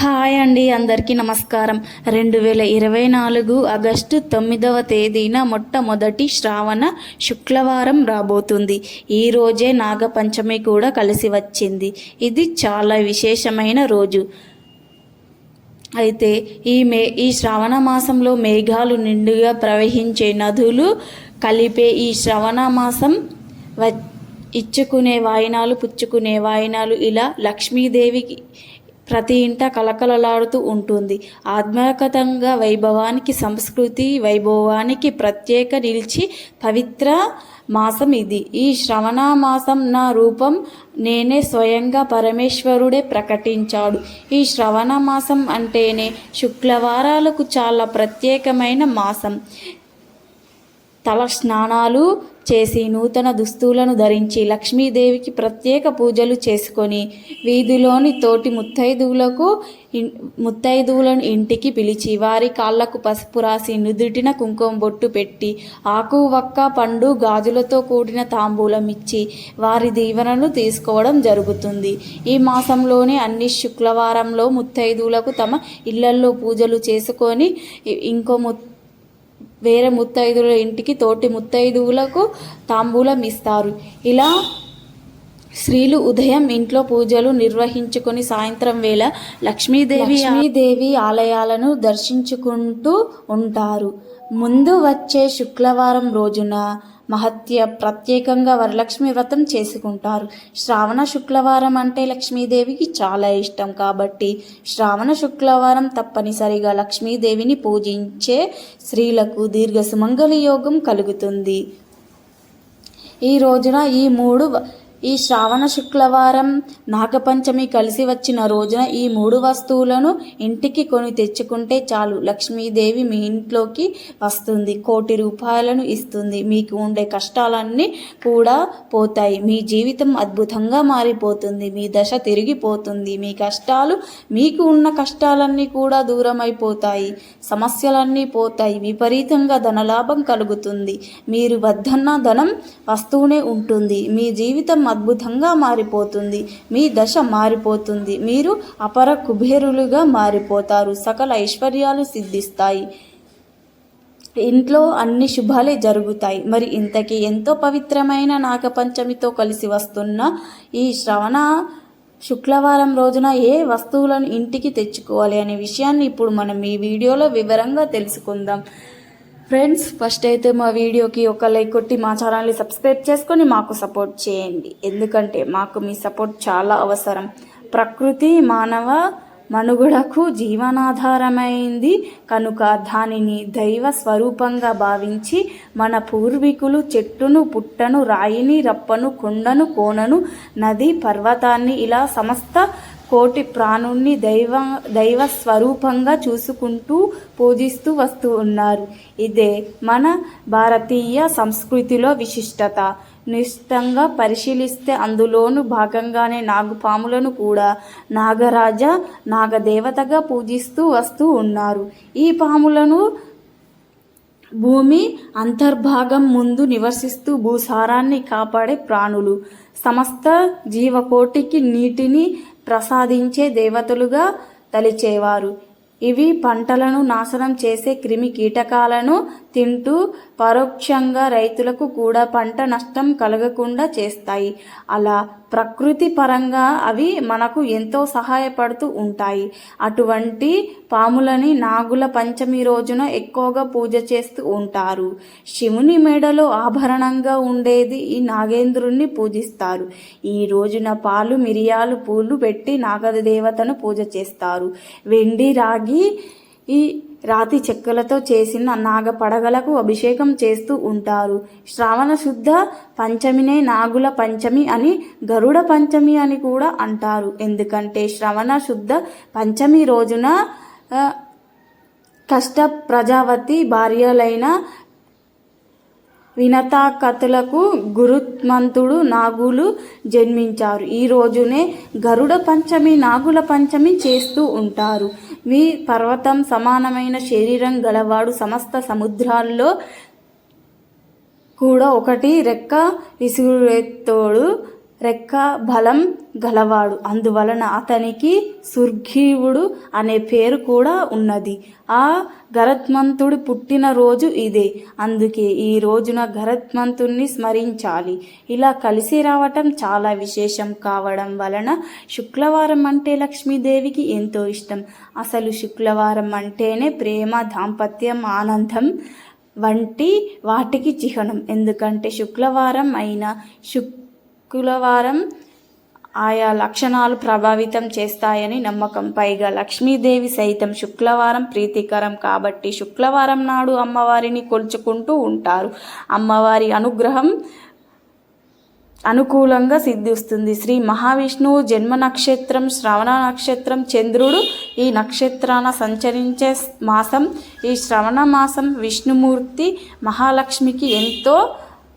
Hi అండి అందరికీ నమస్కారం. రెండు వేల ఇరవై నాలుగు ఆగస్టు తొమ్మిదవ తేదీన మొట్టమొదటి శ్రావణ శుక్రవారం రాబోతుంది. ఈ రోజే నాగపంచమి కూడా కలిసి వచ్చింది. ఇది చాలా విశేషమైన రోజు. అయితే ఈ మే ఈ శ్రావణ మాసంలో మేఘాలు నిండుగా ప్రవహించే నదులు కలిపే ఈ శ్రవణ మాసం వ ఇచ్చుకునే వాయినాలు పుచ్చుకునే వాయినాలు ఇలా లక్ష్మీదేవికి ప్రతి ఇంట కలకలలాడుతూ ఉంటుంది. ఆధ్యాత్మికంగా వైభవానికి సంస్కృతి వైభవానికి ప్రత్యేక నిలిచి పవిత్ర మాసం ఇది. ఈ శ్రవణ మాసం నా రూపం నేనే స్వయంగా పరమేశ్వరుడే ప్రకటించాడు. ఈ శ్రవణ మాసం అంటేనే శుక్రవారాలకు చాలా ప్రత్యేకమైన మాసం. తల స్నానాలు చేసి నూతన దుస్తులను ధరించి లక్ష్మీదేవికి ప్రత్యేక పూజలు చేసుకొని వీధిలోని తోటి ముత్తైదువులకు ముత్తైదువులను ఇంటికి పిలిచి వారి కాళ్ళకు పసుపు రాసి నుదుటిన కుంకుమ బొట్టు పెట్టి ఆకు వక్క పండు గాజులతో కూడిన తాంబూలం ఇచ్చి వారి దీవెనలు తీసుకోవడం జరుగుతుంది. ఈ మాసంలోనే అన్ని శుక్రవారంలో ముత్తైదువులకు తమ ఇళ్ళల్లో పూజలు చేసుకొని ఇంకో ము వేరే ముత్తైదువుల ఇంటికి తోటి ముత్తైదువులకు తాంబూలం ఇస్తారు. ఇలా స్త్రీలు ఉదయం ఇంట్లో పూజలు నిర్వహించుకొని సాయంత్రం వేళ లక్ష్మీదేవి లక్ష్మీదేవి ఆలయాలను దర్శించుకుంటూ ఉంటారు. ముందు వచ్చే శుక్రవారం రోజున మహత్య ప్రత్యేకంగా వరలక్ష్మి వ్రతం చేసుకుంటారు. శ్రావణ శుక్రవారం అంటే లక్ష్మీదేవికి చాలా ఇష్టం కాబట్టి శ్రావణ శుక్రవారం తప్పనిసరిగా లక్ష్మీదేవిని పూజించే స్త్రీలకు దీర్ఘ సుమంగళి యోగం కలుగుతుంది. ఈ రోజున ఈ మూడు ఈ శ్రావణ శుక్రవారం నాగపంచమి కలిసి వచ్చిన రోజున ఈ మూడు వస్తువులను ఇంటికి కొని తెచ్చుకుంటే చాలు. లక్ష్మీదేవి మీ ఇంట్లోకి వస్తుంది. కోటి రూపాయలను ఇస్తుంది. మీకు ఉండే కష్టాలన్నీ కూడా పోతాయి. మీ జీవితం అద్భుతంగా మారిపోతుంది. మీ దశ తిరిగిపోతుంది. మీ కష్టాలు మీకు ఉన్న కష్టాలన్నీ కూడా దూరం అయిపోతాయి సమస్యలన్నీ పోతాయి. విపరీతంగా ధనలాభం కలుగుతుంది. మీరు వద్దన్న ధనం వస్తూనే ఉంటుంది. మీ జీవితం అద్భుతంగా మారిపోతుంది. మీ దశ మారిపోతుంది. మీరు అపర కుబేరులుగా మారిపోతారు. సకల ఐశ్వర్యాలు సిద్ధిస్తాయి. ఇంట్లో అన్ని శుభాలే జరుగుతాయి. మరి ఇంతకీ ఎంతో పవిత్రమైన నాగపంచమితో కలిసి వస్తున్న ఈ శ్రవణ శుక్రవారం రోజున ఏ వస్తువులను ఇంటికి తెచ్చుకోవాలి అనే విషయాన్ని ఇప్పుడు మనం ఈ వీడియోలో వివరంగా తెలుసుకుందాం. ఫ్రెండ్స్ ఫస్ట్ అయితే మా వీడియోకి ఒక లైక్ కొట్టి మా ఛానల్ని సబ్స్క్రైబ్ చేసుకొని మాకు సపోర్ట్ చేయండి. ఎందుకంటే మాకు మీ సపోర్ట్ చాలా అవసరం. ప్రకృతి మానవ మనుగడకు జీవనాధారమైంది. కనుక దానిని దైవ స్వరూపంగా భావించి మన పూర్వీకులు చెట్టును పుట్టను రాయిని రప్పను కొండను కోనను నది పర్వతాన్ని ఇలా సమస్త కోటి ప్రాణుణ్ణి దైవ దైవ స్వరూపంగా చూసుకుంటూ పూజిస్తూ వస్తూ ఉన్నారు. ఇదే మన భారతీయ సంస్కృతిలో విశిష్టత. నిశ్చితంగా పరిశీలిస్తే అందులోను భాగంగానే నాగుపాములను కూడా నాగరాజ నాగదేవతగా పూజిస్తూ వస్తూ ఉన్నారు. ఈ పాములను భూమి అంతర్భాగం ముందు నివసిస్తూ భూసారాన్ని కాపాడే ప్రాణులు. సమస్త జీవకోటికి నీటిని ప్రసాదించే దేవతలుగా తలిచేవారు. ఇవి పంటలను నాశనం చేసే క్రిమి కీటకాలను తింటూ పరోక్షంగా రైతులకు కూడా పంట నష్టం కలగకుండా చేస్తాయి. అలా ప్రకృతి పరంగా అవి మనకు ఎంతో సహాయపడుతూ ఉంటాయి. అటువంటి పాములని నాగుల పంచమి రోజున ఎక్కువగా పూజ చేస్తూ ఉంటారు. శివుని మెడలో ఆభరణంగా ఉండేది ఈ నాగేంద్రుణ్ణి పూజిస్తారు. ఈ రోజున పాలు మిరియాలు పూలు పెట్టి నాగదేవతను పూజ చేస్తారు. వెండి రాగి ఈ రాతి చెక్కలతో చేసిన నాగ పడగలకు అభిషేకం చేస్తూ ఉంటారు. శ్రావణ శుద్ధ పంచమినే నాగుల పంచమి అని గరుడ పంచమి అని కూడా అంటారు. ఎందుకంటే శ్రవణ శుద్ధ పంచమి రోజున కష్ట ప్రజావతి భార్యలైన వినతాకతులకు గురుత్మంతుడు నాగులు జన్మించారు. ఈ రోజునే గరుడ పంచమి నాగుల పంచమి చేస్తూ ఉంటారు. మీ పర్వతం సమానమైన శరీరం గలవాడు సమస్త సముద్రాల్లో కూడా ఒకటి రెక్క విసుగురెత్తోడు రెక్క బలం గలవాడు. అందువలన అతనికి సుర్ఘీవుడు అనే పేరు కూడా ఉన్నది. ఆ గరత్మంతుడు పుట్టిన రోజు ఇదే. అందుకే ఈ రోజున గరత్మంతుణ్ణి స్మరించాలి. ఇలా కలిసి రావటం చాలా విశేషం కావడం వలన శుక్రవారం అంటే లక్ష్మీదేవికి ఎంతో ఇష్టం. అసలు శుక్రవారం అంటేనే ప్రేమ దాంపత్యం ఆనందం వంటి వాటికి చిహ్నం. ఎందుకంటే శుక్రవారం అయిన శుక్రవారం ఆయా లక్షణాలు ప్రభావితం చేస్తాయని నమ్మకం. పైగా లక్ష్మీదేవి సైతం శుక్రవారం ప్రీతికరం కాబట్టి శుక్రవారం నాడు అమ్మవారిని కొలుచుకుంటూ ఉంటారు. అమ్మవారి అనుగ్రహం అనుకూలంగా సిద్ధిస్తుంది. శ్రీ మహావిష్ణువు జన్మ నక్షత్రం శ్రవణ నక్షత్రం చంద్రుడు ఈ నక్షత్రాన సంచరించే మాసం ఈ శ్రవణ మాసం విష్ణుమూర్తి మహాలక్ష్మికి ఎంతో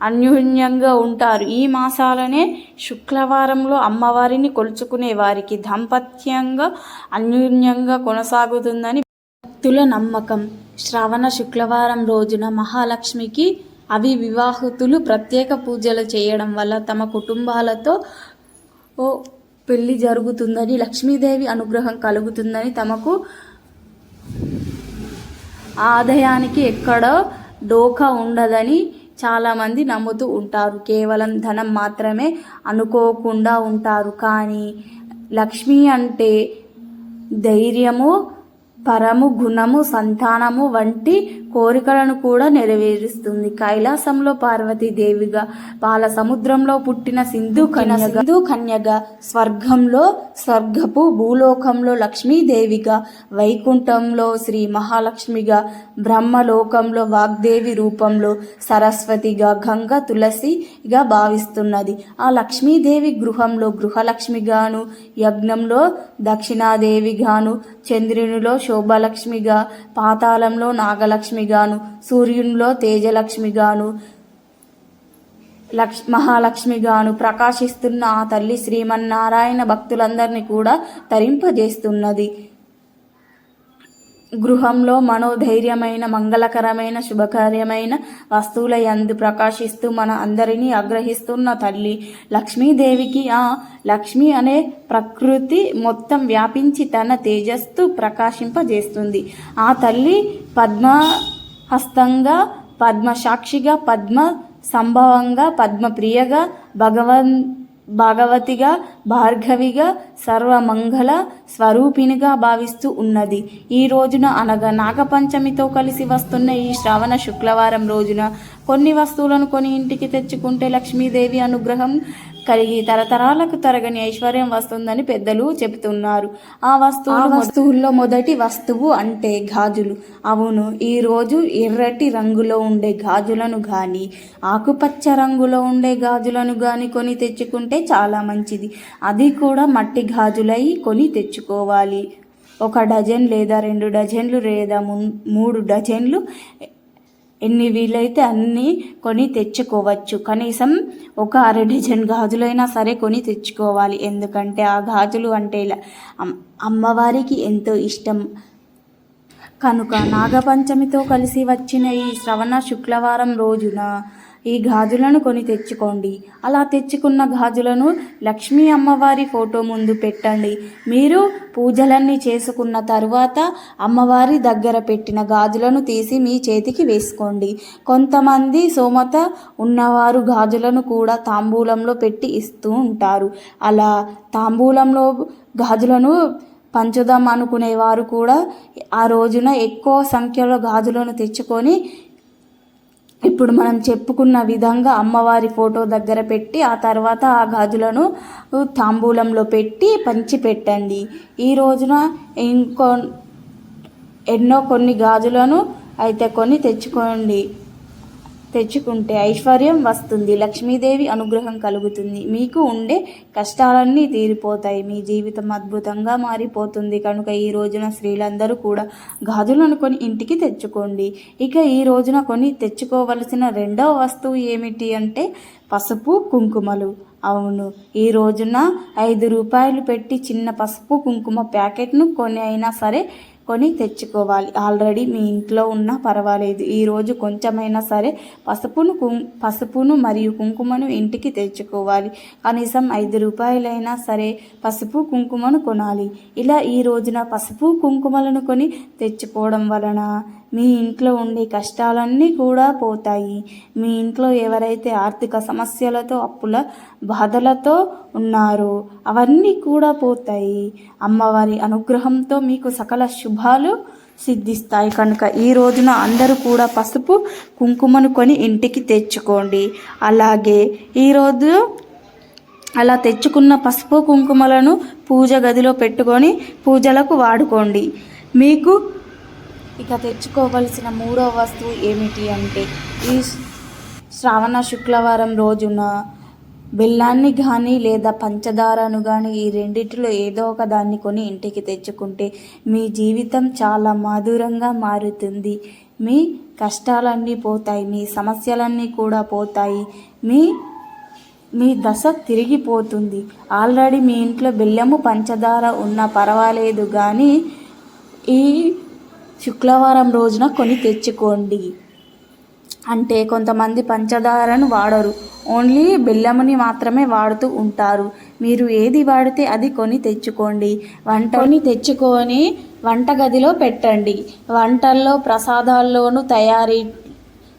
అన్యోన్యంగా ఉంటారు. ఈ మాసాలనే శుక్రవారంలో అమ్మవారిని కొలుచుకునే వారికి దాంపత్యంగా అన్యోన్యంగా కొనసాగుతుందని భక్తుల నమ్మకం. శ్రవణ శుక్రవారం రోజున మహాలక్ష్మికి అవి వివాహితులు ప్రత్యేక పూజలు చేయడం వల్ల తమ కుటుంబాలతో ఓ పెళ్ళి జరుగుతుందని లక్ష్మీదేవి అనుగ్రహం కలుగుతుందని తమకు ఆదాయానికి ఎక్కడో డోకా ఉండదని చాలామంది నమ్ముతూ ఉంటారు. కేవలం ధనం మాత్రమే అనుకోకుండా ఉంటారు. కానీ లక్ష్మి అంటే ధైర్యము పరము గుణము సంతానము వంటి కోరికలను కూడా నెరవేరుస్తుంది. కైలాసంలో పార్వతీదేవిగా పాల సముద్రంలో పుట్టిన సింధు కన్యగా సింధు కన్యగా స్వర్గంలో స్వర్గపు భూలోకంలో లక్ష్మీదేవిగా వైకుంఠంలో శ్రీ మహాలక్ష్మిగా బ్రహ్మలోకంలో వాగ్దేవి రూపంలో సరస్వతిగా గంగ తులసిగా భావిస్తున్నది. ఆ లక్ష్మీదేవి గృహంలో గృహలక్ష్మిగాను యజ్ఞంలో దక్షిణాదేవిగాను చంద్రునిలో శోభలక్ష్మిగా పాతాళంలో నాగలక్ష్మిగాను సూర్యునిలో తేజలక్ష్మిగాను లక్ష్ మహాలక్ష్మిగాను ప్రకాశిస్తున్న ఆ తల్లి శ్రీమన్నారాయణ భక్తులందరినీ కూడా తరింపజేస్తున్నది. గృహంలో మనోధైర్యమైన మంగళకరమైన శుభకార్యమైన వస్తువుల యందు ప్రకాశిస్తూ మన అందరినీ ఆగ్రహిస్తున్న తల్లి లక్ష్మీదేవికి ఆ లక్ష్మి అనే ప్రకృతి మొత్తం వ్యాపించి తన తేజస్సు ప్రకాశింపజేస్తుంది. ఆ తల్లి పద్మహస్తంగా పద్మసాక్షిగా పద్మ సంభవంగా పద్మప్రియగా భగవన్ భగవతిగా భార్గవిగా సర్వమంగళ స్వరూపిణిగా భావిస్తూ ఉన్నది. ఈ రోజున అనగా నాగపంచమితో కలిసి వస్తున్న ఈ శ్రవణ శుక్రవారం రోజున కొన్ని వస్తువులను కొని ఇంటికి తెచ్చుకుంటే లక్ష్మీదేవి అనుగ్రహం కలిగి తరతరాలకు తరగని ఐశ్వర్యం వస్తుందని పెద్దలు చెబుతున్నారు. ఆ వస్తువు వస్తువుల్లో మొదటి వస్తువు అంటే గాజులు. అవును ఈ రోజు ఎర్రటి రంగులో ఉండే గాజులను గాని ఆకుపచ్చ రంగులో ఉండే గాజులను గాని కొని తెచ్చుకుంటే చాలా మంచిది. అది కూడా మట్టి గాజులై కొని తెచ్చుకోవాలి ఒక డజన్ లేదా రెండు డజన్లు లేదా మూడు డజన్లు ఎన్ని వీలైతే అన్నీ కొని తెచ్చుకోవచ్చు. కనీసం ఒక అర డజన్ గాజులైనా సరే కొని తెచ్చుకోవాలి. ఎందుకంటే ఆ గాజులు అంటే ఇలా అమ్మవారికి ఎంతో ఇష్టం. కనుక నాగపంచమితో కలిసి వచ్చిన ఈ శ్రవణ శుక్రవారం రోజున ఈ గాజులను కొని తెచ్చుకోండి. అలా తెచ్చుకున్న గాజులను లక్ష్మీ అమ్మవారి ఫోటో ముందు పెట్టండి. మీరు పూజలన్నీ చేసుకున్న తరువాత అమ్మవారి దగ్గర పెట్టిన గాజులను తీసి మీ చేతికి వేసుకోండి. కొంతమంది సోమత ఉన్నవారు గాజులను కూడా తాంబూలంలో పెట్టి ఇస్తూ ఉంటారు. అలా తాంబూలంలో గాజులను పంచుదాం అనుకునేవారు కూడా ఆ రోజున ఎక్కువ సంఖ్యలో గాజులను తెచ్చుకొని ఇప్పుడు మనం చెప్పుకున్న విధంగా అమ్మవారి ఫోటో దగ్గర పెట్టి ఆ తర్వాత ఆ గాజులను తాంబూలంలో పెట్టి పంచిపెట్టండి. ఈ రోజున ఇంకో ఎన్నో కొన్ని గాజులను అయితే కొన్ని తెచ్చుకోండి. తెచ్చుకుంటే ఐశ్వర్యం వస్తుంది. లక్ష్మీదేవి అనుగ్రహం కలుగుతుంది. మీకు ఉండే కష్టాలన్నీ తీరిపోతాయి. మీ జీవితం అద్భుతంగా మారిపోతుంది. కనుక ఈ రోజున స్త్రీలందరూ కూడా గాజులను కొని ఇంటికి తెచ్చుకోండి. ఇక ఈ రోజున కొని తెచ్చుకోవలసిన రెండవ వస్తువు ఏమిటి అంటే పసుపు కుంకుమలు. అవును ఈ రోజున ఐదు రూపాయలు పెట్టి చిన్న పసుపు కుంకుమ ప్యాకెట్ను కొని అయినా సరే కొని తెచ్చుకోవాలి. ఆల్రెడీ మీ ఇంట్లో ఉన్నా పర్వాలేదు. ఈరోజు కొంచెమైనా సరే పసుపును కుం పసుపును మరియు కుంకుమను ఇంటికి తెచ్చుకోవాలి. కనీసం ఐదు రూపాయలైనా సరే పసుపు కుంకుమను కొనాలి. ఇలా ఈ రోజున పసుపు కుంకుమలను కొని తెచ్చుకోవడం వలన మీ ఇంట్లో ఉండే కష్టాలన్నీ కూడా పోతాయి. మీ ఇంట్లో ఎవరైతే ఆర్థిక సమస్యలతో అప్పుల బాధలతో ఉన్నారో అవన్నీ కూడా పోతాయి. అమ్మవారి అనుగ్రహంతో మీకు సకల శుభాలు సిద్ధిస్తాయి. కనుక ఈ రోజున అందరూ కూడా పసుపు కుంకుమను కొని ఇంటికి తెచ్చుకోండి. అలాగే ఈరోజు అలా తెచ్చుకున్న పసుపు కుంకుమలను పూజ గదిలో పెట్టుకొని పూజలకు వాడుకోండి. మీకు ఇక తెచ్చుకోవలసిన మూడో వస్తువు ఏమిటి అంటే ఈ శ్రావణ శుక్రవారం రోజున బెల్లాన్ని కానీ లేదా పంచదారను కానీ ఈ రెండిటిలో ఏదో ఒక దాన్ని కొని ఇంటికి తెచ్చుకుంటే మీ జీవితం చాలా మధురంగా మారుతుంది. మీ కష్టాలన్నీ పోతాయి మీ సమస్యలన్నీ కూడా పోతాయి మీ మీ దశ తిరిగిపోతుంది. ఆల్రెడీ మీ ఇంట్లో బెల్లము పంచదార ఉన్నా పర్వాలేదు కానీ ఈ శుక్రవారం రోజున కొని తెచ్చుకోండి. అంటే కొంతమంది పంచదారను వాడరు. ఓన్లీ బెల్లముని మాత్రమే వాడుతూ ఉంటారు. మీరు ఏది వాడితే అది కొని తెచ్చుకోండి. వంట కొని తెచ్చుకొని వంటగదిలో పెట్టండి. వంటల్లో ప్రసాదాల్లోనూ తయారీ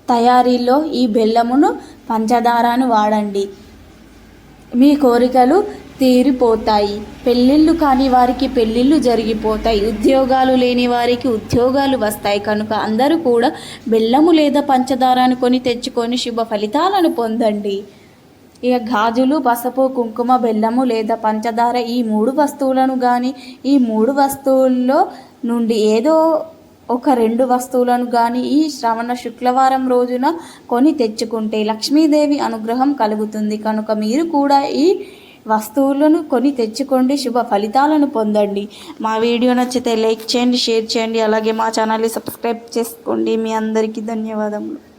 తయారీలో ఈ బెల్లమును పంచదారను వాడండి. మీ కోరికలు తీరిపోతాయి. పెళ్ళిళ్ళు కాని వారికి పెళ్ళిళ్ళు జరిగిపోతాయి. ఉద్యోగాలు లేని వారికి ఉద్యోగాలు వస్తాయి. కనుక అందరూ కూడా బెల్లము లేదా పంచదారాన్ని కొని తెచ్చుకొని శుభ ఫలితాలను పొందండి. ఇక గాజులు పసుపు కుంకుమ బెల్లము లేదా పంచదార ఈ మూడు వస్తువులను కానీ ఈ మూడు వస్తువుల్లో నుండి ఏదో ఒక రెండు వస్తువులను కానీ ఈ శ్రవణ శుక్రవారం రోజున కొని తెచ్చుకుంటే లక్ష్మీదేవి అనుగ్రహం కలుగుతుంది. కనుక మీరు కూడా ఈ వస్తువులను కొని తెచ్చుకోండి శుభ ఫలితాలను పొందండి. మా వీడియో నచ్చితే లైక్ చేయండి షేర్ చేయండి అలాగే మా ఛానల్ని సబ్స్క్రైబ్ చేసుకోండి. మీ అందరికీ ధన్యవాదములు.